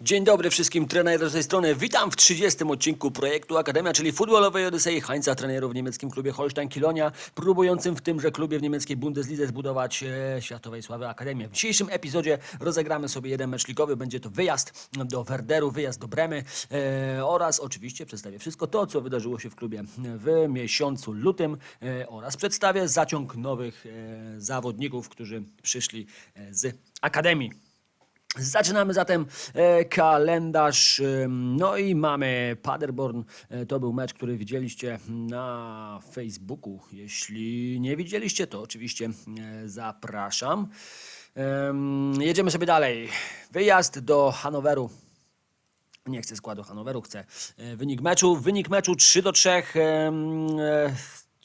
Dzień dobry wszystkim, trener z tej strony. Witam w 30. odcinku projektu Akademia, czyli futbolowej Odysei Heinza, trenerów w niemieckim klubie Holstein Kilonia, próbującym w tymże klubie w niemieckiej Bundeslidze zbudować e, światowej sławy Akademię. W dzisiejszym epizodzie rozegramy sobie jeden mecz ligowy, będzie to wyjazd do Werderu, wyjazd do Bremy e, oraz oczywiście przedstawię wszystko to, co wydarzyło się w klubie w miesiącu lutym e, oraz przedstawię zaciąg nowych e, zawodników, którzy przyszli e, z Akademii. Zaczynamy zatem e, kalendarz. No i mamy Paderborn. E, To był mecz, który widzieliście na Facebooku. Jeśli nie widzieliście, to oczywiście e, zapraszam. Em, Jedziemy sobie dalej. Wyjazd do Hanoweru. Nie chcę składu Hanoweru, chcę wynik meczu. Wynik meczu 3 do 3.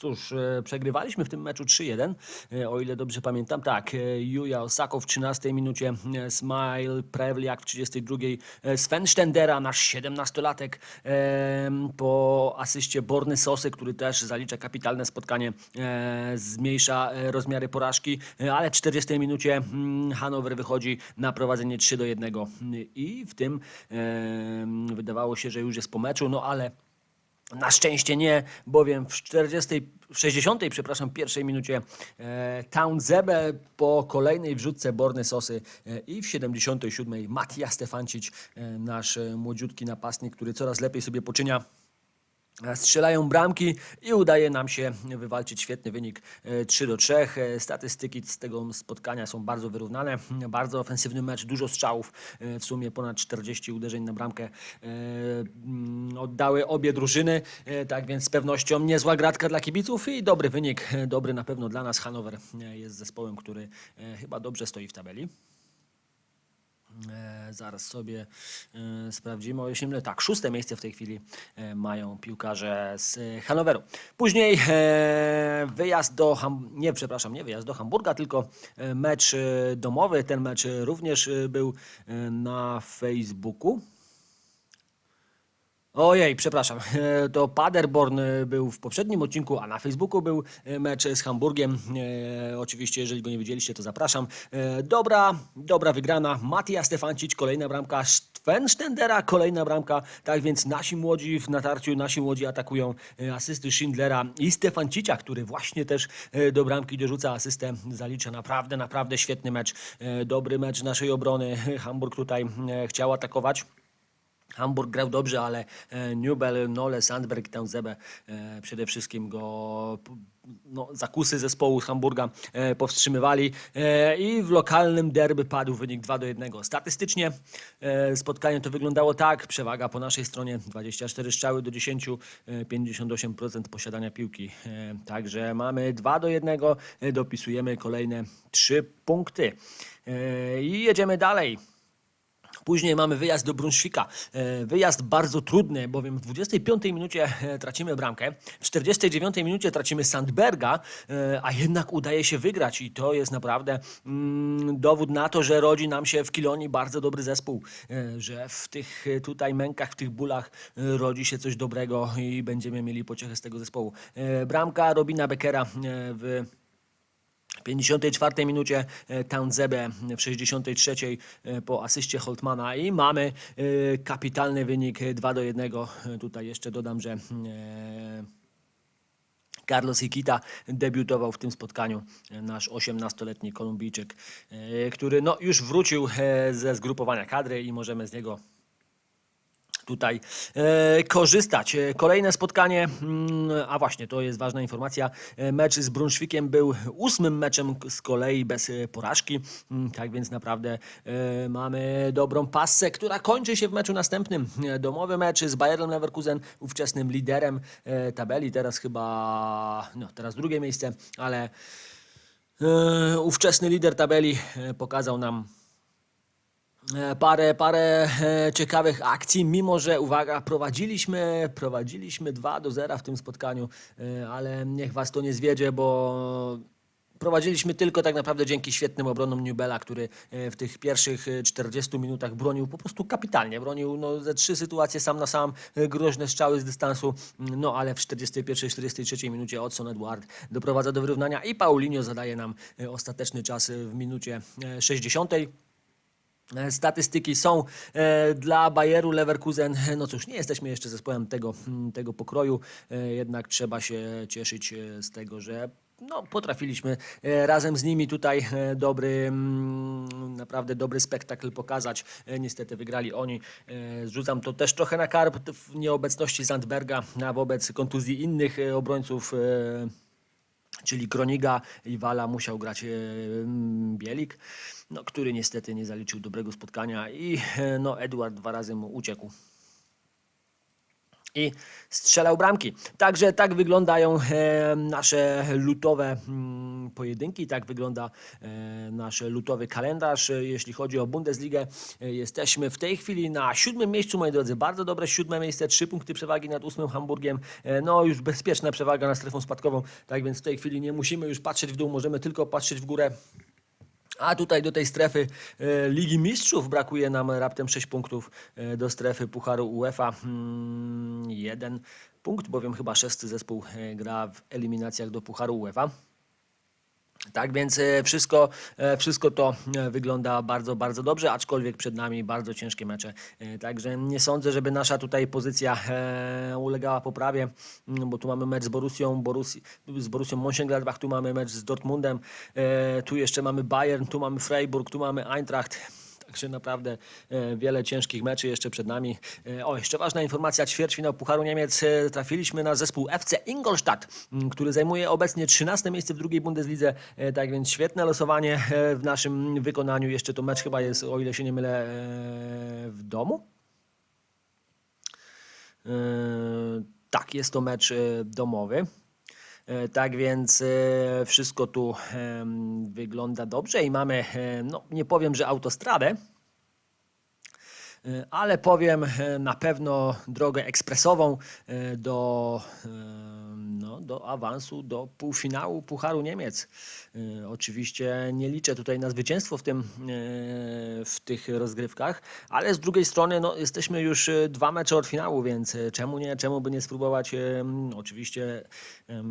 Cóż, e, przegrywaliśmy w tym meczu 3-1, e, o ile dobrze pamiętam. Tak, e, Juja Osako w 13 minucie, Smile Prewliak w 32, e, Sven Stendera, nasz 17-latek, em, po asyście Borny Sosy, który też zalicza kapitalne spotkanie, zmniejsza rozmiary porażki, ale w 40 minucie mm, Hanower wychodzi na prowadzenie 3 do 1 i w tym wydawało się, że już jest po meczu, no ale na szczęście nie, bowiem w 40, w 60, przepraszam, pierwszej minucie e, Town Zebe po kolejnej wrzutce Borny Sosy e, i w 77 Matija Stefancic, e, nasz e, młodziutki napastnik, który coraz lepiej sobie poczynia. E, Strzelają bramki i udaje nam się wywalczyć świetny wynik e, 3 do 3. E, Statystyki z tego spotkania są bardzo wyrównane. Bardzo ofensywny mecz, dużo strzałów, e, w sumie ponad 40 uderzeń na bramkę e, mm, oddały obie drużyny. E, Tak więc z pewnością niezła gratka dla kibiców i dobry wynik, e, dobry na pewno dla nas. Hanower e, jest zespołem, który e, chyba dobrze stoi w tabeli. E, zaraz sobie e, sprawdzimy. O jeśli mylę, tak, szóste miejsce w tej chwili e, mają piłkarze z Hanoweru. Później wyjazd do, Ham- nie przepraszam, nie wyjazd do Hamburga, tylko mecz domowy. Ten mecz również był na Facebooku. Ojej, przepraszam. E, To Paderborn e, był w poprzednim odcinku, a na Facebooku był e, mecz z Hamburgiem. Oczywiście, jeżeli go nie widzieliście, to zapraszam. Dobra, dobra wygrana. Matija Stefancic, kolejna bramka. Sven Stendera, kolejna bramka. Tak więc nasi młodzi w natarciu, nasi młodzi atakują asysty Schindlera i Stefancicia, który właśnie też do bramki dorzuca asystę. Zalicza naprawdę, naprawdę świetny mecz. Dobry mecz naszej obrony. Hamburg tutaj chciał atakować. Hamburg grał dobrze, ale e, Newbel, Nole, Sandberg i Taunzebe e, przede wszystkim go no, zakusy zespołu z Hamburga e, powstrzymywali e, i w lokalnym derby padł wynik 2 do 1. Statystycznie e, spotkanie to wyglądało tak, przewaga po naszej stronie 24 strzały do 10, e, 58% posiadania piłki. E, także mamy 2 do 1, e, dopisujemy kolejne 3 punkty. E, I jedziemy dalej. Później mamy wyjazd do Brunschwika. E, Wyjazd bardzo trudny, bowiem w 25 minucie e, tracimy bramkę, w 49 minucie tracimy Sandberga, e, a jednak udaje się wygrać i to jest naprawdę mm, dowód na to, że rodzi nam się w Kilonii bardzo dobry zespół, że w tych tutaj mękach, w tych bólach rodzi się coś dobrego i będziemy mieli pociechę z tego zespołu. Bramka Robina Beckera w w 54 minucie e, Townzebe, w 63 e, po asyście Holtmana i mamy e, kapitalny wynik e, 2 do 1. E, Tutaj jeszcze dodam, że Carlos Hikita debiutował w tym spotkaniu, nasz 18-letni Kolumbijczyk, który no, już wrócił ze zgrupowania kadry i możemy z niego tutaj e, korzystać. E, Kolejne spotkanie, mm, a właśnie to jest ważna informacja, e, mecz z Brunszwikiem był ósmym meczem z kolei bez porażki, Mm, tak więc naprawdę mamy dobrą passę, która kończy się w meczu następnym. Domowy mecz z Bayernem Leverkusen, ówczesnym liderem tabeli, teraz chyba, no teraz drugie miejsce, ale ówczesny lider tabeli pokazał nam parę, parę e, ciekawych akcji, mimo że uwaga, prowadziliśmy, prowadziliśmy 2 do 0 w tym spotkaniu, e, ale niech was to nie zwiedzie, bo prowadziliśmy tylko tak naprawdę dzięki świetnym obronom Newbella, który e, w tych pierwszych e, 40 minutach bronił po prostu kapitalnie. Bronił no, ze trzy sytuacje sam na sam, e, groźne strzały z dystansu, no ale w 41-43 minucie Odson Edward doprowadza do wyrównania i Paulinho zadaje nam e, ostateczny czas e, w minucie e, 60. E, Statystyki są e, dla Bayeru Leverkusen. No cóż, nie jesteśmy jeszcze zespołem tego, mm, tego pokroju, e, jednak trzeba się cieszyć e, z tego, że no, potrafiliśmy e, razem z nimi tutaj e, dobry, mm, naprawdę dobry spektakl pokazać. E, Niestety wygrali oni. E, Zrzucam to też trochę na karb w nieobecności Zandberga, wobec kontuzji innych e, obrońców. Czyli Kroniga i Wala musiał grać e, Bielik, no, który niestety nie zaliczył dobrego spotkania i e, no, Edward dwa razy mu uciekł. I strzelał bramki. Także tak wyglądają e, nasze lutowe mm, pojedynki, tak wygląda e, nasz lutowy kalendarz. E, Jeśli chodzi o Bundesligę, jesteśmy w tej chwili na siódmym miejscu, moi drodzy. Bardzo dobre siódme miejsce, trzy punkty przewagi nad ósmym Hamburgiem. No już bezpieczna przewaga nad strefą spadkową, tak więc w tej chwili nie musimy już patrzeć w dół, możemy tylko patrzeć w górę. A tutaj do tej strefy e, Ligi Mistrzów brakuje nam raptem 6 punktów e, do strefy Pucharu UEFA. Mm, jeden punkt, bowiem chyba szósty zespół e, gra w eliminacjach do Pucharu UEFA. Tak więc e, wszystko, e, wszystko to e, wygląda bardzo, bardzo dobrze, aczkolwiek przed nami bardzo ciężkie mecze. Także nie sądzę, żeby nasza tutaj pozycja ulegała poprawie, mm, bo tu mamy mecz z Borussi, z Borussią Mönchengladbach, tu mamy mecz z Dortmundem, tu jeszcze mamy Bayern, tu mamy Freiburg, tu mamy Eintracht. Także naprawdę e, wiele ciężkich meczy jeszcze przed nami. E, O, jeszcze ważna informacja, ćwierćfinał Pucharu Niemiec. E, Trafiliśmy na zespół FC Ingolstadt, który zajmuje obecnie 13 miejsce w drugiej Bundeslidze. Tak więc świetne losowanie w naszym wykonaniu. Jeszcze to mecz chyba jest, o ile się nie mylę, w domu. Tak, jest to mecz domowy. E, Tak więc e, wszystko tu wygląda dobrze i mamy, e, no nie powiem, że autostradę, ale powiem na pewno drogę ekspresową do, no, do awansu do półfinału Pucharu Niemiec. E, Oczywiście nie liczę tutaj na zwycięstwo w, tym, e, w tych rozgrywkach, ale z drugiej strony no, jesteśmy już e, dwa mecze od finału, więc czemu nie, czemu by nie spróbować? em, Oczywiście e,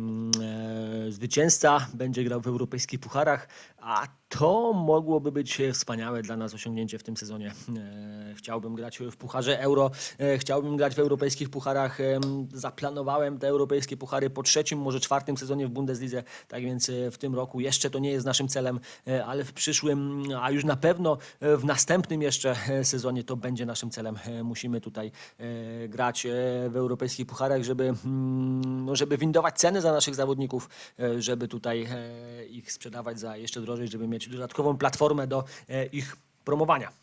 zwycięzca będzie grał w europejskich pucharach, a to mogłoby być wspaniałe dla nas osiągnięcie w tym sezonie. E, Chciałbym grać w pucharze euro, e, chciałbym grać w europejskich pucharach. em, Zaplanowałem te europejskie puchary po trzecim, może czwartym sezonie w Bundeslidze, tak więc e, w tym roku jeszcze to nie jest naszym celem, e, ale w przyszłym, a już na pewno e, w następnym jeszcze sezonie to będzie naszym celem. Musimy tutaj grać w europejskich pucharach, żeby, mm, no, żeby windować ceny za naszych zawodników, żeby tutaj ich sprzedawać za jeszcze drożej, żeby mieć dodatkową platformę do ich promowania.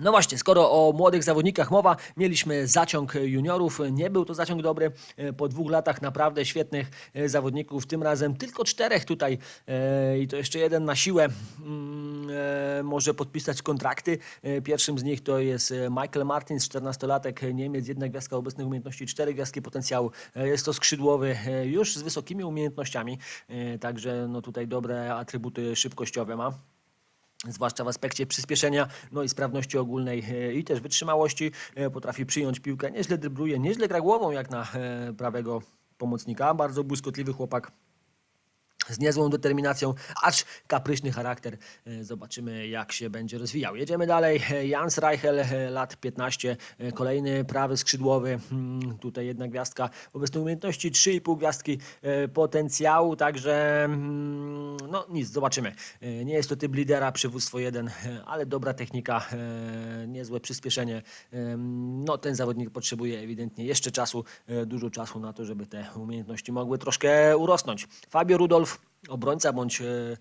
No właśnie, skoro o młodych zawodnikach mowa, mieliśmy zaciąg juniorów. Nie był to zaciąg dobry. E, Po dwóch latach naprawdę świetnych e, zawodników, tym razem tylko czterech tutaj e, i to jeszcze jeden na siłę mm, może podpisać kontrakty. Pierwszym z nich to jest Michael Martins, 14-latek Niemiec, jedna gwiazdka obecnych umiejętności, cztery gwiazdki potencjału. Jest to skrzydłowy już z wysokimi umiejętnościami, także no tutaj dobre atrybuty szybkościowe ma zwłaszcza w aspekcie przyspieszenia, no i sprawności ogólnej e, i też wytrzymałości. E, Potrafi przyjąć piłkę, nieźle drybluje, nieźle gra głową jak na e, prawego pomocnika. Bardzo błyskotliwy chłopak z niezłą determinacją, acz kapryśny charakter. E, Zobaczymy, jak się będzie rozwijał. Jedziemy dalej. E, Jans Reichel, e, lat 15, e, kolejny prawy skrzydłowy. Hmm, Tutaj jedna gwiazdka obecnej umiejętności, 3,5 gwiazdki potencjału, także mm, no nic, zobaczymy. Nie jest to typ lidera, przywództwo 1, ale dobra technika, niezłe przyspieszenie. No ten zawodnik potrzebuje ewidentnie jeszcze czasu, dużo czasu na to, żeby te umiejętności mogły troszkę urosnąć. Fabio Rudolf, obrońca bądź e,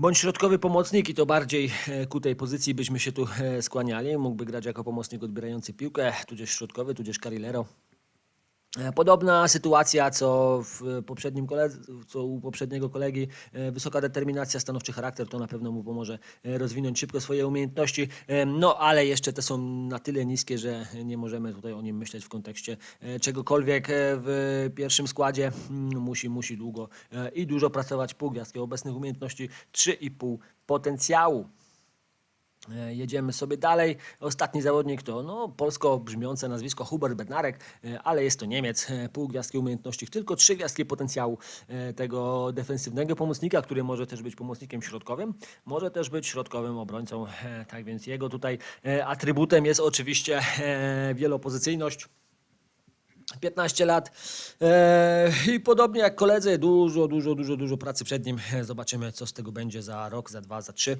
Bądź środkowy pomocnik i to bardziej e, ku tej pozycji byśmy się tu e, skłaniali. Mógłby grać jako pomocnik odbierający piłkę, tudzież środkowy, tudzież carrilero. E, Podobna sytuacja co, w poprzednim koledze, co u poprzedniego kolegi. E, Wysoka determinacja, stanowczy charakter to na pewno mu pomoże e, rozwinąć szybko swoje umiejętności. No ale jeszcze te są na tyle niskie, że nie możemy tutaj o nim myśleć w kontekście czegokolwiek w pierwszym składzie. Mm, Musi, musi długo i dużo pracować. Pół gwiazdki obecnych umiejętności 3,5 potencjału. E, Jedziemy sobie dalej. Ostatni zawodnik to no, polsko brzmiące nazwisko Hubert Bednarek, e, ale jest to Niemiec. E, Pół gwiazdki umiejętności, tylko trzy gwiazdki potencjału tego defensywnego pomocnika, który może też być pomocnikiem środkowym, może też być środkowym obrońcą. Tak więc jego tutaj atrybutem jest oczywiście wielopozycyjność. 15 lat i podobnie jak koledzy, dużo, dużo, dużo, dużo pracy przed nim. Zobaczymy, co z tego będzie za rok, za dwa, za trzy.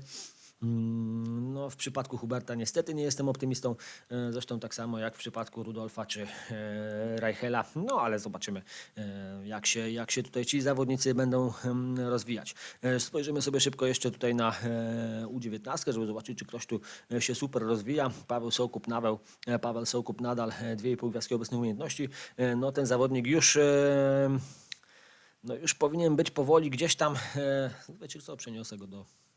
Mm, No, w przypadku Huberta niestety nie jestem optymistą, e, zresztą tak samo jak w przypadku Rudolfa czy e, Reichela, no ale zobaczymy e, jak się, jak się tutaj ci zawodnicy będą rozwijać. Spojrzymy sobie szybko jeszcze tutaj na e, U19, żeby zobaczyć czy ktoś tu się super rozwija. Paweł Sokup, Naweł, Paweł Sokup nadal e, 2,5 gwiazdki obecnej umiejętności. No ten zawodnik już no już powinien być powoli gdzieś tam, wiecie co, przeniosę go do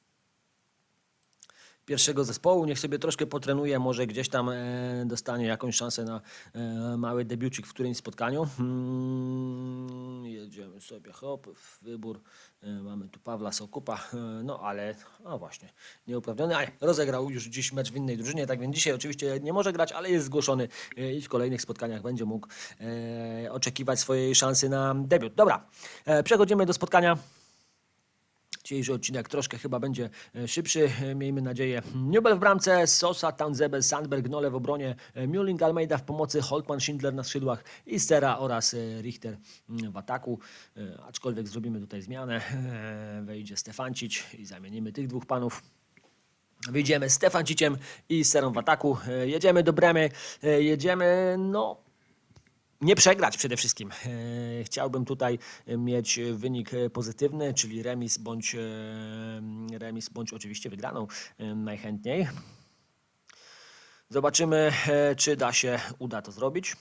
pierwszego zespołu. Niech sobie troszkę potrenuje, może gdzieś tam e, dostanie jakąś szansę na e, mały debiucik w którymś spotkaniu. Mm, jedziemy sobie, hop, wybór. E, mamy tu Pawła Sokupa, no ale, no właśnie, nieuprawniony, ale rozegrał już dziś mecz w innej drużynie, tak więc dzisiaj oczywiście nie może grać, ale jest zgłoszony i w kolejnych spotkaniach będzie mógł oczekiwać swojej szansy na debiut. Dobra, przechodzimy do spotkania. Dzisiejszy odcinek troszkę chyba będzie e, szybszy, e, miejmy nadzieję. Nubel w bramce, Sosa, Tanzebe, Sandberg, Nole w obronie, e, Muling, Almeida w pomocy, Holtman, Schindler na skrzydłach i Stera oraz Richter mm, w ataku. Aczkolwiek zrobimy tutaj zmianę, wejdzie Stefancic i zamienimy tych dwóch panów. Wyjdziemy z Stefanciciem i Serą w ataku. Jedziemy do Bremy, jedziemy, no nie przegrać przede wszystkim. E, Chciałbym tutaj mieć wynik pozytywny, czyli remis bądź, e, remis bądź oczywiście wygraną e, najchętniej. Zobaczymy, czy da się uda to zrobić.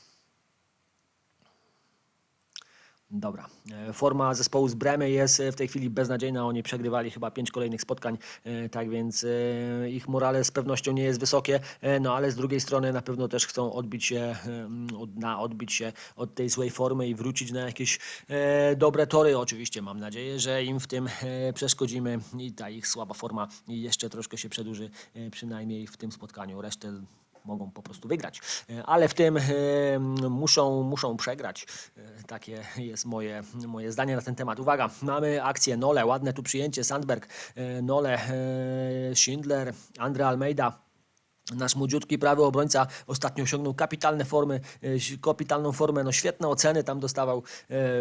Dobra. E, Forma zespołu z Bremy jest e, w tej chwili beznadziejna. Oni przegrywali chyba pięć kolejnych spotkań, e, tak więc ich morale z pewnością nie jest wysokie, no ale z drugiej strony na pewno też chcą odbić się, na odbić się od tej złej formy i wrócić na jakieś dobre tory. Oczywiście mam nadzieję, że im w tym przeszkodzimy i ta ich słaba forma jeszcze troszkę się przedłuży, przynajmniej w tym spotkaniu. Resztę mogą po prostu wygrać. E, Ale w tym e, muszą, muszą przegrać. E, Takie jest moje, moje zdanie na ten temat. Uwaga, mamy akcję Nole, ładne tu przyjęcie, Sandberg, Nole, Schindler, Andre Almeida. Nasz młodziutki prawy obrońca ostatnio osiągnął kapitalne formy, e, kapitalną formę, no świetne oceny tam dostawał e,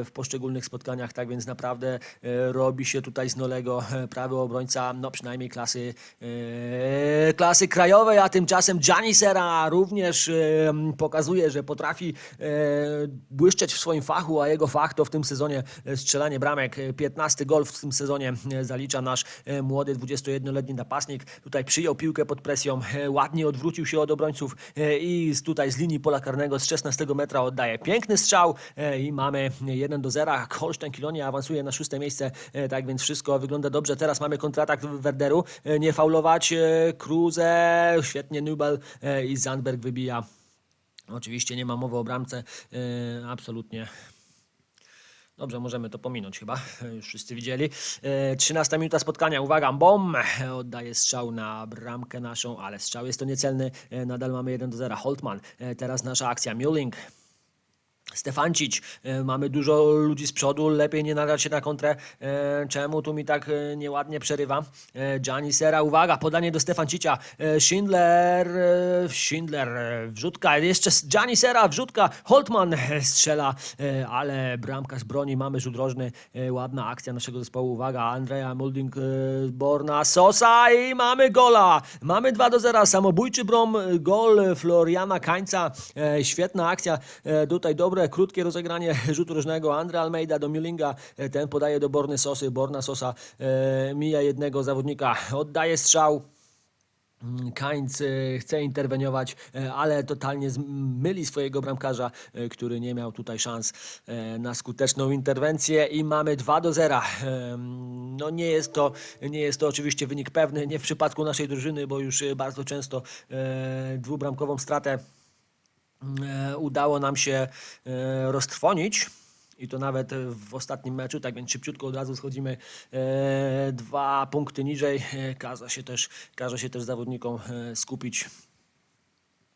w poszczególnych spotkaniach, tak więc naprawdę e, robi się tutaj z Nolego prawy obrońca, no przynajmniej klasy, klasy krajowej, a tymczasem Gianni Serra również pokazuje, że potrafi błyszczeć w swoim fachu, a jego fach to w tym sezonie strzelanie bramek. E, 15 gol w tym sezonie zalicza nasz młody 21-letni napastnik. Tutaj przyjął piłkę pod presją, e, ładnie odwrócił się od obrońców e, i tutaj z linii pola karnego z 16 metra oddaje piękny strzał e, i mamy 1 do 0. Holstein Kilonia awansuje na szóste miejsce, e, tak więc wszystko wygląda dobrze. Teraz mamy kontratak Werderu, nie faulować, Kruse, świetnie Nubel i Zandberg wybija. Oczywiście nie ma mowy o bramce, absolutnie Dobrze, możemy to pominąć chyba. Już wszyscy widzieli. E, 13 minuta spotkania. Uwaga, bom! Oddaje strzał na bramkę naszą, ale strzał jest to niecelny. E, Nadal mamy 1 do 0. Holtman. E, Teraz nasza akcja. Muling. Stefancic, e, mamy dużo ludzi z przodu, lepiej nie nadać się na kontrę. E, Czemu tu mi tak e, nieładnie przerywa? Gianni Sera, uwaga, podanie do Stefancicia. Schindler, Schindler, wrzutka, jeszcze Gianni Sera, wrzutka. Holtman strzela, ale bramkarz broni, mamy rzut rożny. Ładna akcja naszego zespołu, uwaga, Andrea Mulding, Borna, Sosa i mamy gola. Mamy 2 do 0, samobójczy brom, gol Floriana Kańca. Świetna akcja, tutaj dobre, krótkie rozegranie rzutu rożnego. Andre Almeida do Mulinga, e, ten podaje do Borny Sosy, Borna Sosa e, mija jednego zawodnika, oddaje strzał. Mm, Kainz e, chce interweniować, ale totalnie myli swojego bramkarza, który nie miał tutaj szans na skuteczną interwencję i mamy 2 do 0. Em, No nie jest to, nie jest to oczywiście wynik pewny, nie w przypadku naszej drużyny, bo już bardzo często dwubramkową stratę udało nam się e, roztrwonić. I to nawet w ostatnim meczu, tak więc szybciutko od razu schodzimy e, dwa punkty niżej. E, każe się też, każe się też zawodnikom e, skupić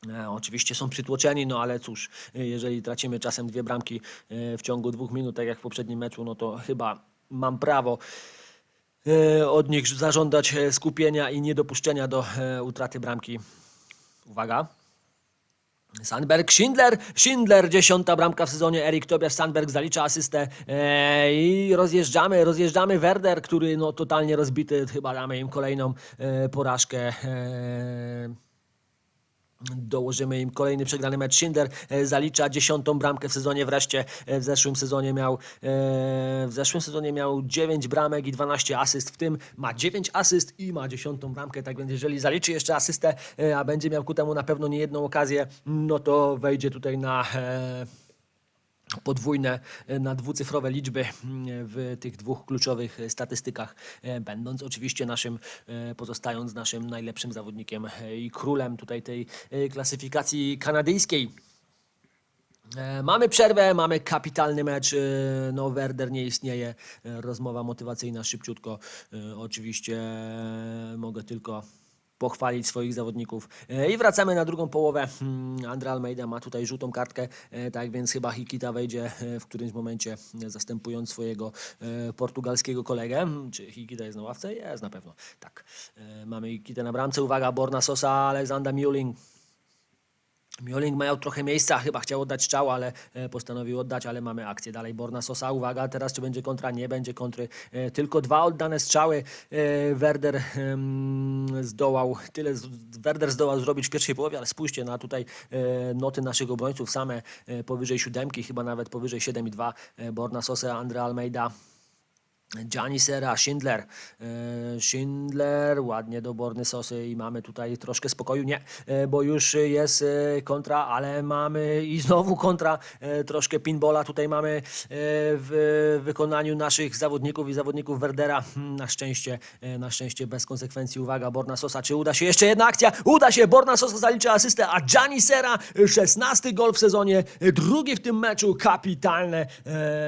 E, Oczywiście są przytłoczeni, no ale cóż, e, jeżeli tracimy czasem dwie bramki e, w ciągu dwóch minut, tak jak w poprzednim meczu, no to chyba mam prawo e, od nich zażądać e, skupienia i niedopuszczenia do e, utraty bramki. Uwaga. Sandberg, Schindler, Schindler, dziesiąta bramka w sezonie, Erik Tobias Sandberg zalicza asystę. E, i rozjeżdżamy, rozjeżdżamy Werder, który no totalnie rozbity, chyba damy im kolejną e, porażkę. E, Dołożymy im kolejny przegrany mecz. Schindler e, zalicza dziesiątą bramkę w sezonie wreszcie. E, W zeszłym sezonie miał e, w zeszłym sezonie miał 9 bramek i 12 asyst. W tym ma 9 asyst i ma dziesiątą bramkę. Tak więc jeżeli zaliczy jeszcze asystę, a będzie miał ku temu na pewno nie jedną okazję, no to wejdzie tutaj na podwójne e, na dwucyfrowe liczby mm, w tych dwóch kluczowych e, statystykach, e, będąc oczywiście naszym, pozostając naszym najlepszym zawodnikiem i królem tutaj tej klasyfikacji kanadyjskiej. Mamy przerwę, mamy kapitalny mecz. No, Werder nie istnieje. Rozmowa motywacyjna szybciutko. Oczywiście mogę tylko pochwalić swoich zawodników. E, I wracamy na drugą połowę. Hmm, Andre Almeida ma tutaj żółtą kartkę, e, tak więc chyba Hikita wejdzie e, w którymś momencie, zastępując swojego portugalskiego kolegę. Hmm, Czy Hikita jest na ławce? Jest na pewno. Tak. Mamy Hikitę na bramce. Uwaga, Borna Sosa, Alexander Muling. Mioling miał trochę miejsca, chyba chciał oddać strzał, ale e, postanowił oddać, ale mamy akcję dalej. Borna Sosa, uwaga, teraz czy będzie kontra? Nie będzie kontry. E, Tylko dwa oddane strzały. E, Werder zdołał, tyle Werder zdołał zrobić w pierwszej połowie, ale spójrzcie na tutaj noty naszych obrońców, same powyżej siódemki, chyba nawet powyżej 7,2. E, Borna Sosa, Andre Almeida. Gianni Sera, Schindler. E, Schindler, ładnie do Borny Sosy i mamy tutaj troszkę spokoju. Nie, e, bo już jest e, kontra, ale mamy i znowu kontra. Troszkę pinbola tutaj mamy w wykonaniu naszych zawodników i zawodników Werdera. Hmm, Na szczęście, na szczęście bez konsekwencji. Uwaga, Borna Sosa, czy uda się jeszcze jedna akcja? Uda się, Borna Sosa zalicza asystę, a Gianni Sera 16 gol w sezonie, drugi w tym meczu, kapitalne.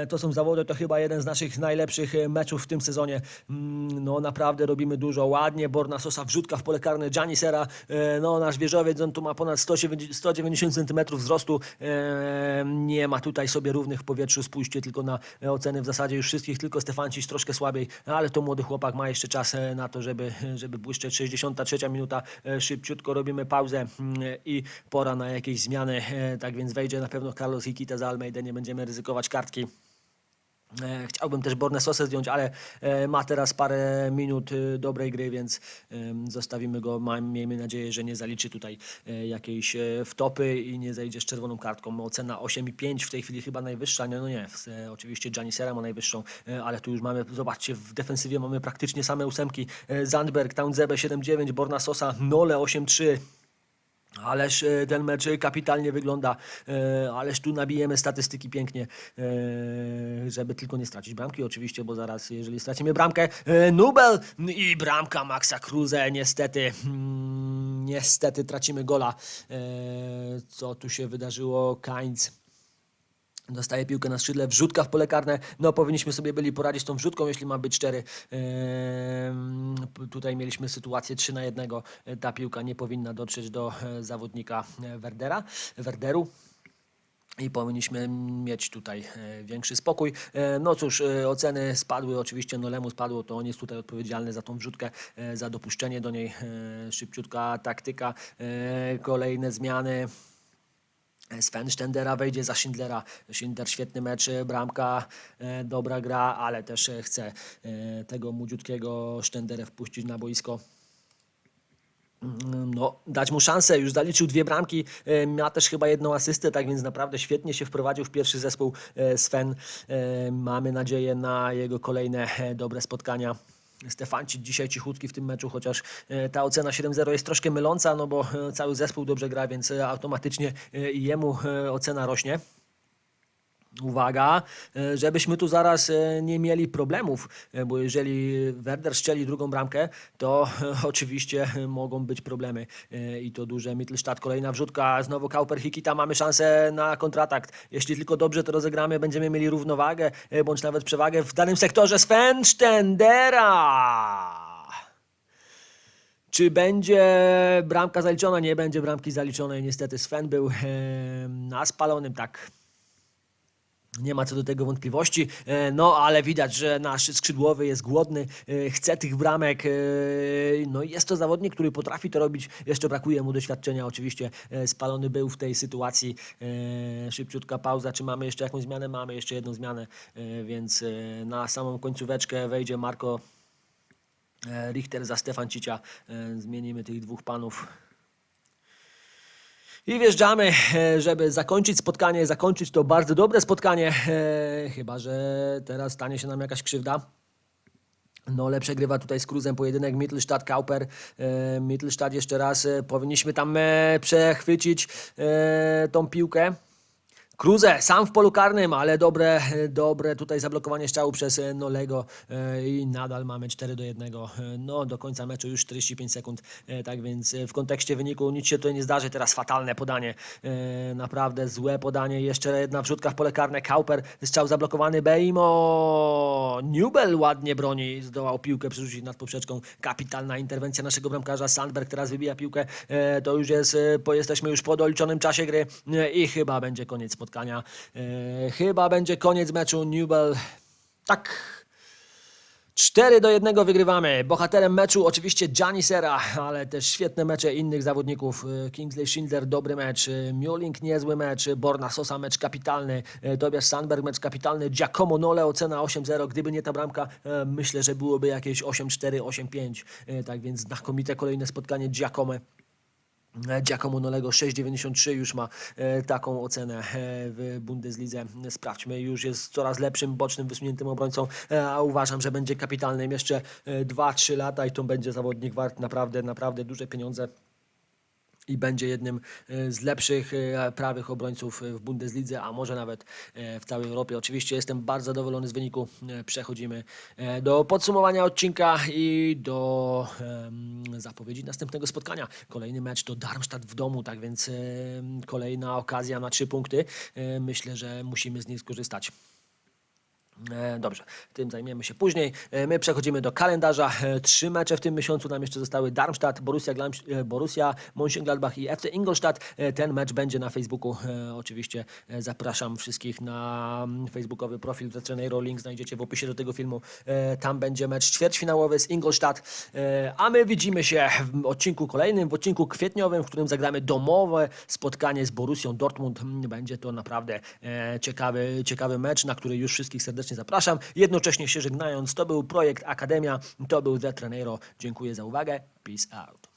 To są zawody, to chyba jeden z naszych najlepszych meczów w tym sezonie. Mm, No naprawdę robimy dużo, ładnie, Borna Sosa wrzutka w pole karne, Gianni Sera, e, no nasz wieżowiec, on tu ma ponad 190 190 cm wzrostu, E, nie ma tutaj sobie równych w powietrzu, spójrzcie tylko na oceny w zasadzie już wszystkich, tylko Stefancic troszkę słabiej, ale to młody chłopak ma jeszcze czas e, na to, żeby, żeby błyszczeć. 63 minuta, szybciutko robimy pauzę mm, i pora na jakieś zmiany, tak więc wejdzie na pewno Carlos Hikita za Almeida, nie będziemy ryzykować kartki. E, Chciałbym też Borne Sosę zdjąć, ale e, ma teraz parę minut e, dobrej gry, więc zostawimy go. Miejmy nadzieję, że nie zaliczy tutaj jakiejś wtopy i nie zejdzie z czerwoną kartką. Ocena 8,5 w tej chwili chyba najwyższa. Nie, no nie, oczywiście Gianni Sera ma najwyższą, ale tu już mamy, zobaczcie, w defensywie mamy praktycznie same ósemki. Zandberg, Taunzebe 7,9, Borna Sosa, Nole 8,3. Ależ e, ten mecz kapitalnie wygląda, e, ależ tu nabijemy statystyki pięknie, e, żeby tylko nie stracić bramki oczywiście, bo zaraz jeżeli stracimy bramkę, e, Nubel i bramka Maxa Kruse, niestety, mm, niestety tracimy gola. E, Co tu się wydarzyło? Kainz Dostaje piłkę na skrzydle, wrzutka w pole karne. No, powinniśmy sobie byli poradzić z tą wrzutką, jeśli ma być 4. tutaj mieliśmy sytuację 3 na 1. Ta piłka nie powinna dotrzeć do e, zawodnika e, Werdera, Werderu. I powinniśmy mieć tutaj e, większy spokój. No cóż, oceny spadły, oczywiście Nolemu spadło, to on jest tutaj odpowiedzialny za tą wrzutkę, za dopuszczenie do niej. Szybciutka taktyka, kolejne zmiany. Sven Stendera wejdzie za Schindlera. Schindler świetny mecz, e, bramka, e, dobra gra, ale też e, chce e, tego młodziutkiego Stenderę wpuścić na boisko. Mm, No, dać mu szansę, już zaliczył dwie bramki, e, ma też chyba jedną asystę, tak więc naprawdę świetnie się wprowadził w pierwszy zespół e, Sven. E, Mamy nadzieję na jego kolejne e, dobre spotkania. Stefancic dzisiaj cichutki w tym meczu, chociaż e, ta ocena 7-0 jest troszkę myląca, no bo e, cały zespół dobrze gra, więc e, automatycznie jemu ocena rośnie. Uwaga, e, żebyśmy tu zaraz e, nie mieli problemów, e, bo jeżeli Werder strzeli drugą bramkę, to oczywiście mogą być problemy i to duże. Mittelstadt, kolejna wrzutka, znowu Kauper, Hikita, mamy szansę na kontratak. Jeśli tylko dobrze to rozegramy, będziemy mieli równowagę, bądź nawet przewagę w danym sektorze. Sven Stendera! Czy będzie bramka zaliczona? Nie będzie bramki zaliczonej. Niestety Sven był na spalonym, tak. Nie ma co do tego wątpliwości, E, no ale widać, że nasz skrzydłowy jest głodny, e, chce tych bramek, e, no jest to zawodnik, który potrafi to robić, jeszcze brakuje mu doświadczenia. Oczywiście, spalony był w tej sytuacji, szybciutka pauza, czy mamy jeszcze jakąś zmianę? Mamy jeszcze jedną zmianę, więc na samą końcóweczkę wejdzie Marco e, Richter za Stefan Cicia, zmienimy tych dwóch panów i wjeżdżamy, e, żeby zakończyć spotkanie, zakończyć to bardzo dobre spotkanie. E, chyba, że teraz stanie się nam jakaś krzywda. No, ale przegrywa tutaj z Cruzem pojedynek Mittelstadt-Kauper. E, Mittelstadt jeszcze raz. E, powinniśmy tam e, przechwycić e, tą piłkę. Cruze sam w polu karnym, ale dobre, dobre tutaj zablokowanie strzału przez e, Nolego e, i nadal mamy 4 do 1. E, No, do końca meczu już 45 sekund, tak więc w kontekście wyniku nic się tutaj nie zdarzy. Teraz fatalne podanie, naprawdę złe podanie. Jeszcze jedna wrzutka w pole karne. Kauper, strzał zablokowany. Beimo, Newbel ładnie broni, zdołał piłkę przerzucić nad poprzeczką. Kapitalna interwencja naszego bramkarza. Sandberg teraz wybija piłkę. To już jest, jesteśmy już po doliczonym czasie gry i chyba będzie koniec spotkania. E, Chyba będzie koniec meczu. Newbel, tak. 4 do 1 wygrywamy. Bohaterem meczu oczywiście Gianni Serra, ale też świetne mecze innych zawodników. E, Kingsley Schindler dobry mecz, e, Mioling niezły mecz, Borna Sosa mecz kapitalny, Tobiasz Sandberg mecz kapitalny, Giacomo Nole ocena 8-0. Gdyby nie ta bramka, myślę, że byłoby jakieś 8-4, 8-5. E, Tak więc znakomite kolejne spotkanie Giacomo. Giacomo Nolego 6,93 już ma e, taką ocenę e, w Bundeslidze. Sprawdźmy, już jest coraz lepszym bocznym, wysuniętym obrońcą, e, a uważam, że będzie kapitalnym jeszcze e, 2-3 lata i to będzie zawodnik wart naprawdę, naprawdę duże pieniądze. I będzie jednym e, z lepszych e, prawych obrońców e, w Bundeslidze, a może nawet w całej Europie. Oczywiście jestem bardzo zadowolony z wyniku. Przechodzimy do podsumowania odcinka i do zapowiedzi następnego spotkania. Kolejny mecz to Darmstadt w domu, tak więc kolejna okazja na trzy punkty. Myślę, że musimy z nich skorzystać. E, Dobrze, tym zajmiemy się później. E, My przechodzimy do kalendarza. E, Trzy mecze w tym miesiącu nam jeszcze zostały Darmstadt, Borussia, Glam- e, Borussia Mönchengladbach i FC Ingolstadt. Ten mecz będzie na Facebooku. Oczywiście zapraszam wszystkich na mm, facebookowy profil Vetrenero. Link znajdziecie w opisie do tego filmu. Tam będzie mecz ćwierćfinałowy z Ingolstadt. A my widzimy się w odcinku kolejnym, w odcinku kwietniowym, w którym zagramy domowe spotkanie z Borussią Dortmund. Mm, Będzie to naprawdę ciekawy, ciekawy mecz, na który już wszystkich serdecznie zapraszam. Jednocześnie się żegnając, to był projekt Akademia, to był The Trenero. Dziękuję za uwagę. Peace out.